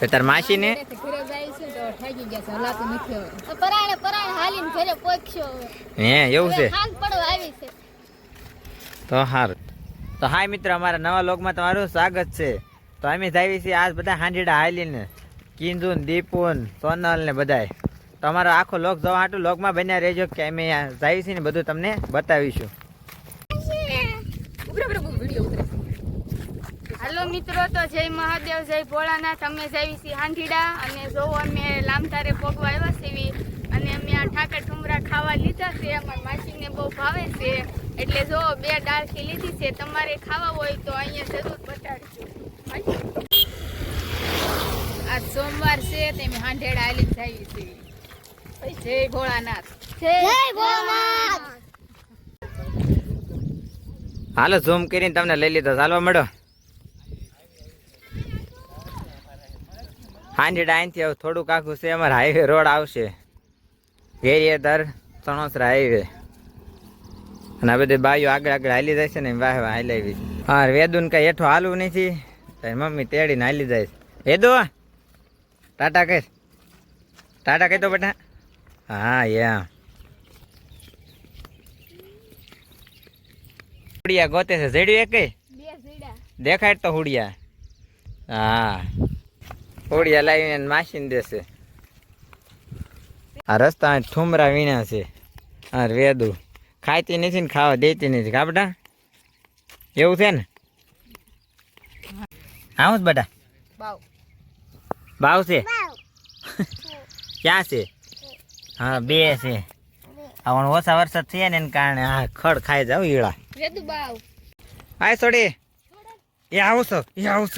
તો તાર માસી ને. હે એવું છે? તો હાર. તો હાય મિત્ર અમારા નવા લોકમાં તમારું સ્વાગત છે. તો અમે જાવી છીએ આજ બધા હાંડીડા હાલીને. કિંદુન દીપુન સોનલ ને બધાય. તો અમારો આખો લોક જોવા હાટું લોકમાં બન્યા રહેજો કે અમે જાવી છીએ ને બધું તમને બતાવીશું. હાલો મિત્રો તો જય મહાદેવ જય ભોળાનાથ. અમે જઈ છીએ અને જો અમે લામતારે ભોગવા આવ્યા છીએ. અને અમે આ ઠાકર ઠુમરા ખાવા લીધા છે. અમારા માસીને બહુ ભાવે છે. એટલે જો બે ડાળખી લીધી છે. તમારે ખાવા હોય તો અહીંયા જરૂર બતાડજો આજ સોમવાર છે તેમે હાંઢેડા આલી જાય છે જય ભોળાનાથ. જય ભોળાનાથ. હાલો ઝૂમ કરીને તમને લઈ લીધો. ચાલવા મળો. અહીંથી હવે થોડુંક આખું છે અમારે હાઈવે રોડ આવશે. ઘેરિયાધર સણોસરા હાઈવે અને આ બધી બાઈઓ આગળ આગળ હાલી જાય છે ને વાહ વાહ હાલી આવી હા વેદુન કઈ હેઠો હાલવું નથી તારી મમ્મી તેડીને હાલી જાય છે. વેદુ ટાટા કહે ટાટા કહી દો બેટા. હા યા હુડિયા ગોતે છે જડ્યું એક દેખાય તો હુડિયા. હા. હુડિયા લાવીને માસીને દેશે. આ રસ્તા ઠુમરા વીણા છે. હા વેદુ. ખાતી નથી ને ખાવા દેતી નથી. કાપડા એવું છે ને? આવું જ બેટા? ભાવ છે? ક્યાં છે? હા બે છે. આવણ ઓછા વરસાદ થયા ને એને કારણે હા ખડ ખાઈ જાવ ઈળા હાય સોડી. એ આવું છો એ આવું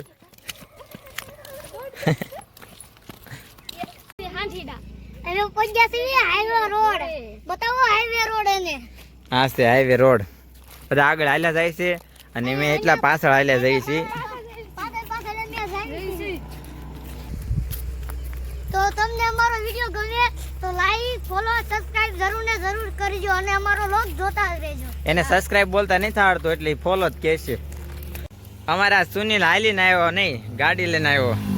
હવે હાઈવે રોડ બતાવો હાઈવે રોડ એને. હા છે હાઈવે રોડ બધા આગળ હાલ્યા જાય છે અને મેં એટલા પાછળ હાલ્યા જાય છે. તો તમને અમારો વીડિયો ગમે તો લાઈક ફોલો સબસ્ક્રાઇબ જરૂર ને જરૂર કરજો અને અમારો લોક જોતા રહેજો. એને સબસ્ક્રાઇબ બોલતા નહીં થાડતો એટલે ફોલો જ કહેશે. છે અમારા સુનિલ હાલીને આવ્યો નહીં ગાડી લઈને આવ્યો.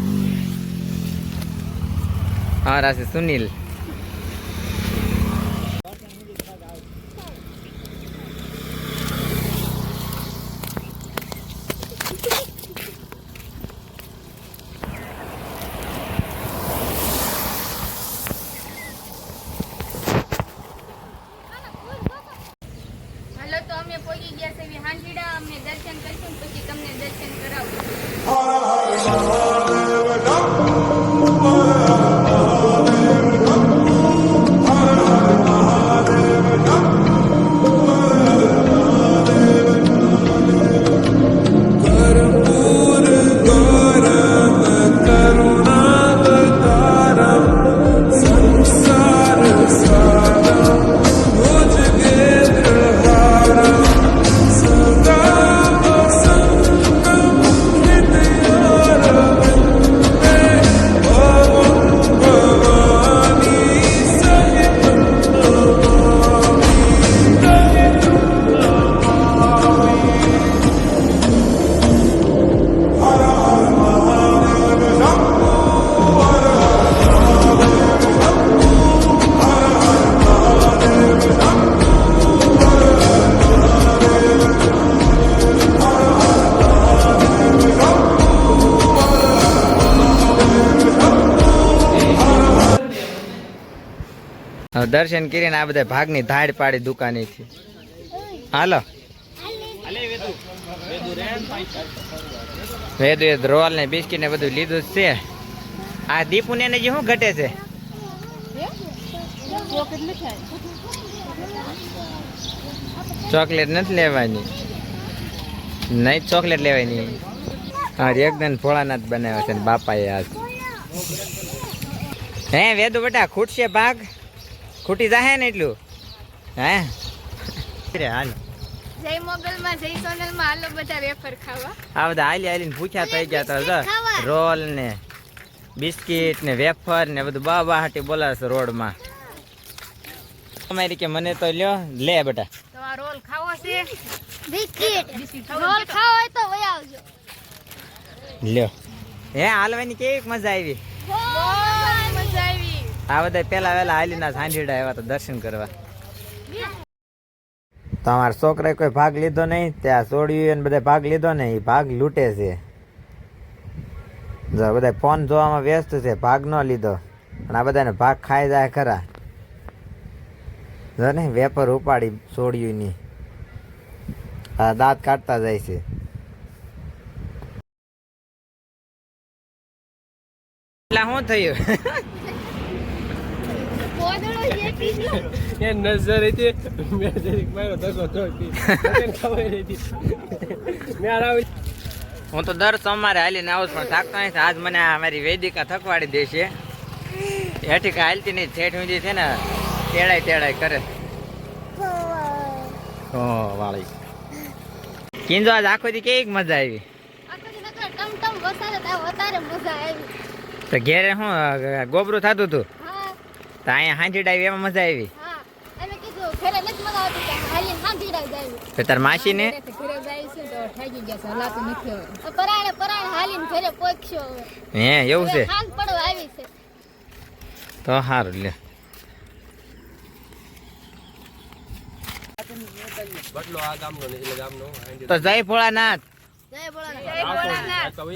અમારા છે સુનિલ હાલો તો અમે પહોંચી ગયા છે હાંજીડા. અમે દર્શન કરીશું પછી તમને દર્શન કરાવું. દર્શન કરીને આ બધા ભાગની ધાડ પાડી દુકાનેથી. હાલો. વેદુ એ રોલ ને બિસ્કીટ ને બધું લીધું જ છે. આ દીપુ ને જે શું ઘટે છે? ચોકલેટ નથી લેવાની. નહીં ચોકલેટ લેવાની. હા એકદમ ભોળાનાથ બનાવ્યા છે બાપાએ આજ. હે, વેદુ બેટા, ખૂટશે ભાગ? ખૂટી જાહે ને એટલું? હે? રે હાલ. જય મોગલમાં જય સોનલમાં હાલો બધા વેફર ખાવા. આ બધા હાલી હાલીને ભૂખ્યા થઈ ગયા તો રોલ ને બિસ્કિટ ને વેફર ને બધું બા બા હાટી બોલાવશે રોડમાં. તમારી કે મને તો લ્યો લે બેટા. તો આ રોલ ખાવો છે. બિસ્કિટ. રોલ ખાવો હોય તો વઈ આવજો. લ્યો. હે હાલવાની કેવી મજા આવી? આ બધા પેલા વેલા હાલીના સાંઢીડા આવ્યા તો દર્શન કરવા. તમારા છોકરાએ કોઈ ભાગ લીધો નહીં, ત્યાં છોડ્યું એને બધા ભાગ લીધો ને એ ભાગ લૂંટે છે. જો બધા ફોન જોવામાં વ્યસ્ત છે, ભાગ ન લીધો. અને આ બધાને ભાગ ખાઈ જાય ખરા. જો ને, વેપર ઉપાડી છોડ્યું ની આ દાંત કાઢતા જાય છે. એટલે શું થયું. એ નજર હતી મેં જરીક માર્યો ધક્કો તો ખબર હતી. મેં આવી હું તો દર સોમવારે હાલીને આવું પણ થાકતો નહીં આજ મને આ મારી વેદિકા થકવાડી દેશે હેઠિકા કાંઈ હાલતી નહીં ઠેઠ ઊંધી છે ને તેડાય તેડાય કરે. ઓ વાળી. કિંજો આજ આખો દી કેવી મજા આવી? તો ઘેરે શું ગોબરું થતું હતું તો અહીંયા હાંજી ડાવી એમાં મજા આવી? તો તાર છે તો હે એવું છે? સારું લે તો જય ભોળાનાથ.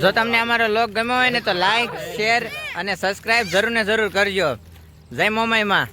જો તમને અમારો લોક ગમ્યો હોય ને તો લાઈક શેર અને સબસ્ક્રાઇબ જરૂર ને જરૂર કરજો. જય મોમાઈમાં.